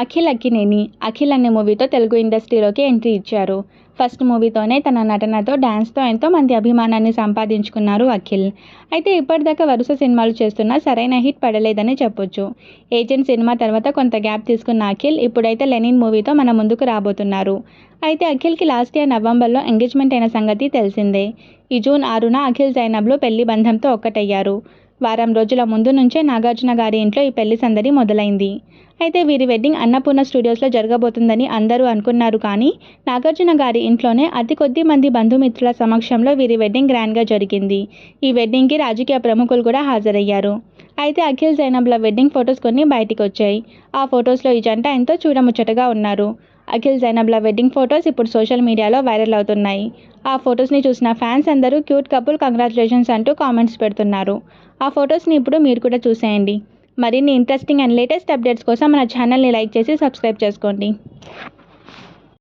అఖిల్ అక్కినేని. అఖిల్ అనే మూవీతో తెలుగు ఇండస్ట్రీలోకి ఎంట్రీ ఇచ్చారు. ఫస్ట్ మూవీతోనే తన నటనతో డ్యాన్స్తో ఎంతో మంది అభిమానాన్ని సంపాదించుకున్నారు అఖిల్. అయితే ఇప్పటిదాకా వరుస సినిమాలు చేస్తున్నా సరైన హిట్ పడలేదని చెప్పొచ్చు. ఏజెంట్ సినిమా తర్వాత కొంత గ్యాప్ తీసుకున్న అఖిల్ ఇప్పుడైతే లెనిన్ మూవీతో మన ముందుకు రాబోతున్నారు. అయితే అఖిల్కి లాస్ట్ ఇయర్ నవంబర్లో ఎంగేజ్మెంట్ అయిన సంగతి తెలిసిందే. ఈ జూన్ ఆరున అఖిల్ జైనబ్లో పెళ్ళి బంధంతో ఒక్కటయ్యారు. వారం రోజుల ముందు నుంచే నాగార్జున గారి ఇంట్లో ఈ పెళ్ళి సందడి మొదలైంది. అయితే వీరి వెడ్డింగ్ అన్నపూర్ణ స్టూడియోస్లో జరగబోతుందని అందరూ అనుకున్నారు కానీ నాగార్జున గారి ఇంట్లోనే అతి కొద్ది మంది బంధుమిత్రుల సమక్షంలో వీరి వెడ్డింగ్ గ్రాండ్గా జరిగింది. ఈ వెడ్డింగ్కి రాజకీయ ప్రముఖులు కూడా హాజరయ్యారు. అయితే అఖిల్ జైనబ్ల వెడ్డింగ్ ఫొటోస్ కొన్ని బయటికి వచ్చాయి ఆ ఫొటోస్లో ఈ జంట ఎంతో చూడముచ్చటగా ఉన్నారు. అఖిల్ జైనబ్ల వెడ్డింగ్ ఫొటోస్ ఇప్పుడు సోషల్ మీడియాలో వైరల్ అవుతున్నాయి. ఆ ఫొటోస్ని చూసిన ఫ్యాన్స్ అందరూ క్యూట్ కపుల్ కంగ్రాచులేషన్స్ అంటూ కామెంట్స్ పెడుతున్నారు. ఆ ఫొటోస్ని ఇప్పుడు మీరు కూడా చూసేయండి. మరిన్ని ఇంట్రెస్టింగ్ అండ్ లేటెస్ట్ అప్డేట్స్ కోసం మన ఛానల్ని లైక్ చేసి సబ్స్క్రైబ్ చేసుకోండి.